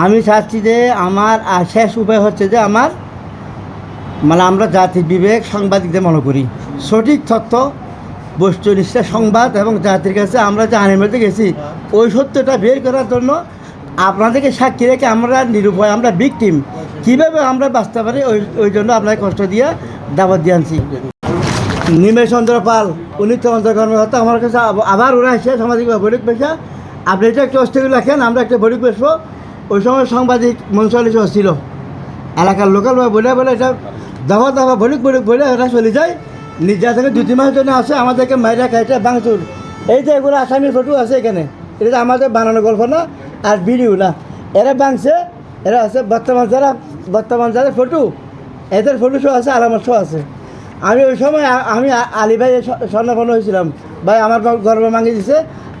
আমি চাচ্ছি যে আমার শেষ উপায় হচ্ছে যে আমার মানে আমরা জাতির বিবেক সাংবাদিকদের মনে করি। সঠিক তথ্য বস্তুনিষ্ঠ সংবাদ এবং জাতির কাছে আমরা যে আনিমেতে গেছি, ওই সত্যটা বের করার জন্য আপনাদেরকে সাক্ষী রেখে আমরা নিরুপায়, আমরা ভিকটিম কীভাবে আমরা বাঁচতে পারি, ওই ওই জন্য আপনাকে কষ্ট দিয়ে দাবাত দিয়ে আনছি। নিমেশ চন্দ্র পাল, উনি তদন্ত কর্মকর্তা, আমার কাছে আবার ওরা এসে সামাজিক বৈঠক পেশা আপনি এটা একটু অস্থির রাখেন, আমরা একটা বৈঠক বসবো। ওই সময় সাংবাদিক মঞ্চালি ছিল। এলাকার লোকাল বা বলে বলে এটা দফা দফা বলুক বলুক বলে এটা চলে যায়। নিজা থেকে দু তিন মাস জন্য আসে আমাদেরকে মাইরা খাইটা ভাঙচুর এই যে এগুলো আসামি ফটো আছে এখানে, এটা আমাদের বানানো গল্প না, আর ভিডিও না। এরা ভাঙছে এরা আছে বর্তমান যারা বর্তমান যারা ফটো এদের ফটো শো আছে, আলামত শো আছে। আমি ওই সময় আমি আলী ভাই স্বর্ণপন্ন হয়েছিলাম। ভাই আমার গর্ব ভাঙিয়ে দিছে।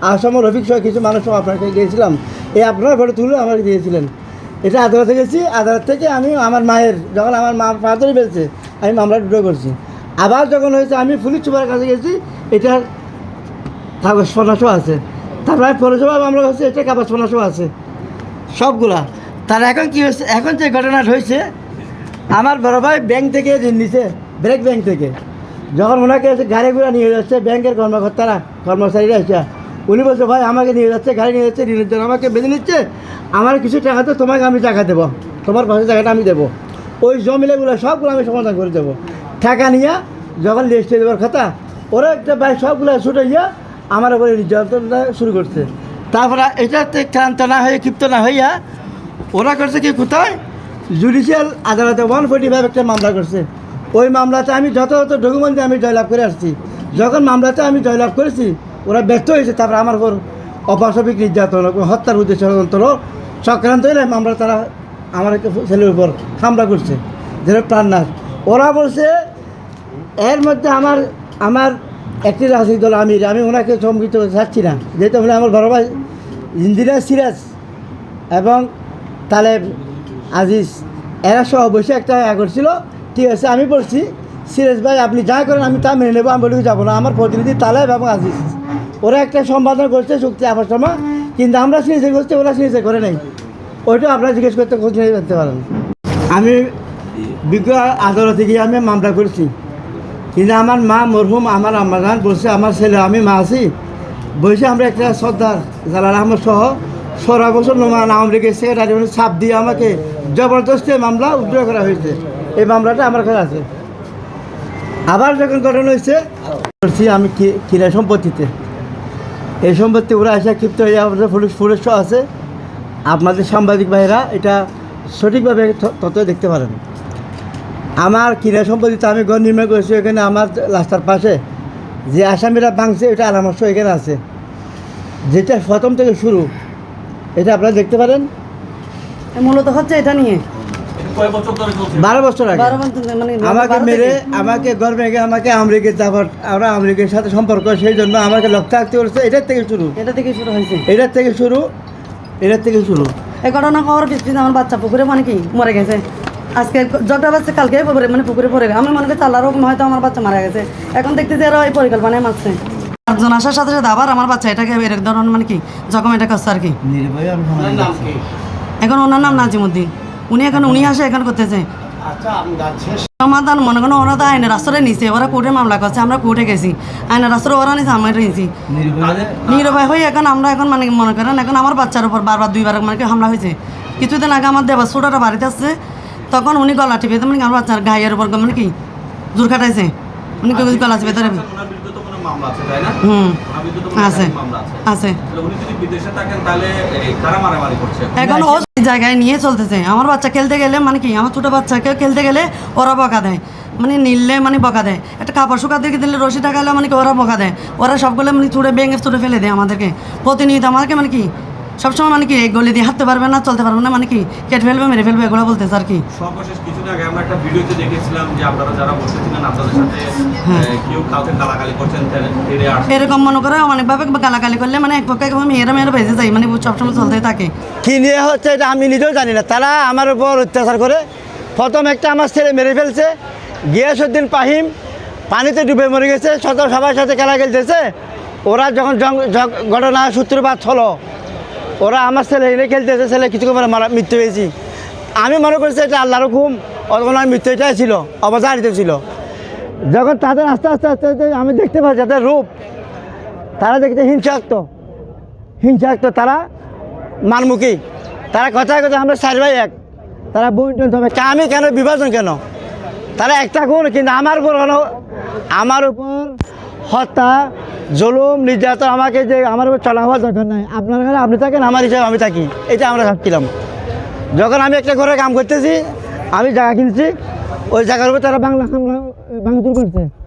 আর সময় রফিক সহ কিছু মানুষ আপনাকে গিয়েছিলাম। এই আপনার ফটো তুলে আমাকে দিয়েছিলেন। এটা আদালতে গেছি। আদালত থেকে আমি আমার মায়ের যখন আমার মা পা ফেলছে, আমি মামলা ডুডো করছি। আবার যখন হয়েছে, আমি পুলিশ সুপারের কাছে গেছি। এটার কাগজ পনেরোশো আছে। তারপরে পৌরসভা মামলা হচ্ছে এটা কাগজ পনেরোশো আছে। সবগুলা। তার এখন কি হয়েছে? এখন যে ঘটনাটা হয়েছে, আমার বড় ভাই ব্যাংক থেকে ঋণ নিছে। ব্রেক ব্যাংক থেকে। যখন ওনাকে এসে গাড়ি ঘোড়া নিয়ে যাচ্ছে, ব্যাংকের কর্মকর্তারা, কর্মচারীরা এসে, উনি বলছে, ভাই, আমাকে নিয়ে যাচ্ছে, গাড়ি নিয়ে যাচ্ছে, ঋণের জন্য আমাকে বেঁধে নিচ্ছে। আমার কিছু টাকা তো তোমাকে আমি টাকা দেবো। তোমার পাশে টাকাটা আমি দেবো। ওই জমিলেগুলো সবগুলো আমি সমাধান করে দেবো। টাকা নিয়ে যখন লিস্টে দেওয়ার কথা, ওরা একটা ভাই সবগুলো ছুটে গিয়ে আমার উপরে নির্যাতনটা শুরু করছে। তারপরে এটাতে ক্লান্ত না হয়ে, ক্ষিপ্ত না হইয়া ওরা করছে কি, কোথায়? জুডিশিয়াল আদালতে ওয়ান ফোর্টি ফাইভ একটা মামলা করছে। ওই মামলাতে আমি যথাযথ ডকুমেন্ট আমি জয়লাভ করে আসছি। যখন মামলাতে আমি জয়লাভ করেছি, ওরা ব্যর্থ হয়েছে, তারপর আমার উপর অপাশবিক নির্যাতন, হত্যার উদ্দেশ্য ষড়যন্ত্র, চক্রান্ত হলে মামলা তারা আমার ছেলের উপর হামলা করছে। যেটা প্রাণনাথ ওরা বলছে, এর মধ্যে আমার আমার একটি রাজনৈতিক দল আমির, আমি ওনাকে চমকিত চাচ্ছি না। যেহেতু উনি আমার বড় ভাই ইঞ্জিনিয়ার সিরাজ এবং তালেব আজিজ, এরা সহ বসে একটা ইয়া করছিল ঠিক আছে, আমি বলছি, সিরাজ ভাই, আপনি যা করেন, আমি তা মেনে নেব, আমি বলি যাব না, আমার প্রতিনিধি তালেব এবং আজিজ। ওরা একটা সম্পাদন করছে, চুক্তি আবার সময় কিন্তু আমরা সিরিজে করছি ওরা সিরিজে করে নাই। ওইটা আপনারা জিজ্ঞেস করতে খোঁজ নিয়ে জানতে পারেন। আমি বিজ্ঞ আদালতে গিয়ে আমি মামলা করছি। কিন্তু আমার মা মরহুম, আমার আম্মাজান বলছে, আমার ছেলে, আমি মা আছি। বসে আমরা একটা সর্দার জালাল আহমদ সহ সোরা বছর নোমান আওয়ামী লীগের সেক্রেটারি ছাপ দিয়ে আমাকে জবরদস্তি মামলা উদ্র করা হয়েছে। এই মামলাটা আমার কাছে আছে। আবার যখন ঘটনা হয়েছে করছি আমি কিনা সম্পত্তিতে। এই সম্পত্তি ওরা এসে ক্ষিপ্ত হয়ে আমাদের পুলিশ পুলিশ আছে। আপনাদের সাংবাদিক ভাইরা এটা সঠিকভাবে ত- তথ্য দেখতে পারেন। আমার কিনা সম্পত্তিতে আমি ঘর নির্মাণ করেছি এখানে আমার রাস্তার পাশে। যে আসামিরা ভাঙছে, এটা আলামত এখানে আছে। যেটা প্রথম থেকে শুরু, এটা আপনারা দেখতে পারেন। মূলত হচ্ছে এটা নিয়ে কয় বছর ধরে চলছে বারো বছর আগে। মানে আমাকে মেরে আমাকে ঘর ভেঙে আমাকে আমরিকের যাবার আমরা আমরিকের সাথে সম্পর্ক সেই জন্য আমাকে লক্ষ্য রাখতে করেছে এটার থেকে শুরু। এটা থেকে শুরু হয়েছে। এটার থেকে শুরু এটার থেকে শুরু। এই ঘটনা হওয়ার পিছনে আমার বাচ্চা পুকুরে মানে কি মরে গেছে। আজকে ঝগড়া বাচ্চা কালকে পুকুরে মানে পুকুরে পড়ে গেছে। আমি মনে করছি আল্লাহর হয়তো আমার বাচ্চা মারা গেছে। এখন দেখতেছি এরা এই পরিকল্পনায় মারছে। একজন আসার সাথে সাথে আবার আমার বাচ্চা এটাকে এরকম ধরনের মানে কি জখম এটা করছে আর কি। এখন ওনার নাম নাজিমুদ্দিন। উনি এখন উনি আসে এখানে করতেছে। সমাধান মনে করেন ওরা তো আইনের রাস্তায় নিছে ওরা কোর্টে মামলা করছে আমরা কোর্টে গেছি। আইনের রাস্তায় ওরা নিছে আমরা নিছি। নির্ভয়? হয়ে এখন আমরা এখন মানে মনে করেন এখন আমার বাচ্চার উপর বারবার দুইবার মানে কি হামলা হয়েছে। কিছুদিন আগে আমার দেবা ছোটটা বাড়িতে আসছে তখন উনি গলা টিপে মানে আমার বাচ্চার গায়ের উপর মানে কি জোর খাটাইছে। উনি কি গলা টিপে মামলা আছে তাই না? হুম। আছে। আছে। উনি যদি বিদেশে থাকেন তাহলে কারা মারামারি করছে? এখন ও জায়গায় নিয়ে চলতেছে। আমার বাচ্চা খেলতে গেলে মানে কি? আমার ছোটো বাচ্চাকে খেলতে গেলে ওরা বকা দেয়। মানে নিলে মানে বকা দেয়। একটা কাপড় শুকাতে দিলে রশি টাকালে মানে কি ওরা বকা দেয়। ওরা সবগুলো মানে ছুটে ভেঙে ছুটে ফেলে দেয় আমাদেরকে। প্রতিনিয়ত আমাদেরকে মানে কি সবসময় মানে কি গলি দিয়ে হাঁটতে পারবে না চলতে পারবে না মানে কি কেটে ফেলবে মেরে ফেলবে এগুলো বলতেছে আর কি। সর্বশেষ কিছুদিন আগে আমরা একটা ভিডিওতে দেখেছিলাম যে আপনারা যারা বসেছিলেন আপনাদের সাথে হ্যাঁ। কেউ কাউকে গালাগালি করছেন এরকম মনে করে অনেকভাবে গালাগালি করলে মানে এক পক্ষে মেয়েরা মেয়েরা বেঁচে যায় মানে সবসময় চলতেই থাকে। কি নিয়ে হচ্ছে এটা আমি নিজেও জানি না। তারা আমার উপর অত্যাচার করে প্রথম একটা আমার ছেলে মেরে ফেলছে গিয়াসুদ্দিন পাহিম পানিতে ডুবে মরে গেছে শত সবার সাথে খেলা খেলতেছে। ওরা যখন ঘটনা সূত্রপাত হলো ওরা আমার ছেলে, এনে খেলতেছে, ছেলে কিছু করে মারা মৃত্যু হয়েছি। আমি মনে করছি এটা আল্লাহর হুকুম অতক্ষণ আর মৃত্যু এটাই ছিল অবধারিত ছিল। যখন তাদের আস্তে আস্তে আস্তে আস্তে আমি দেখতে পাচ্ছি তাদের রূপ, তারা দেখতে হিংসাক্ত। হিংসাক্ত, তারা মানমুখী। তারা কথায় কথা আমরা চার ভাই এক। তারা বইটন হবে আমি কেন? বিভাজন কেন? তারা একটা গুণ, কিন্তু আমার উপর আমার উপর হত্যা জুলুম, নির্যাতন আমাকে যে আমার উপর চলা হওয়ার দরকার নাই। আপনার ঘরে আপনি থাকেন, আমার হিসাবে আমি থাকি। এটা আমরা ভাবছিলাম। যখন আমি একটা ঘরে কাম করতেছি, আমি জায়গা কিনছি, ওই জায়গার উপর তারা বাংলা বাংলা ভাঙচুর করছে।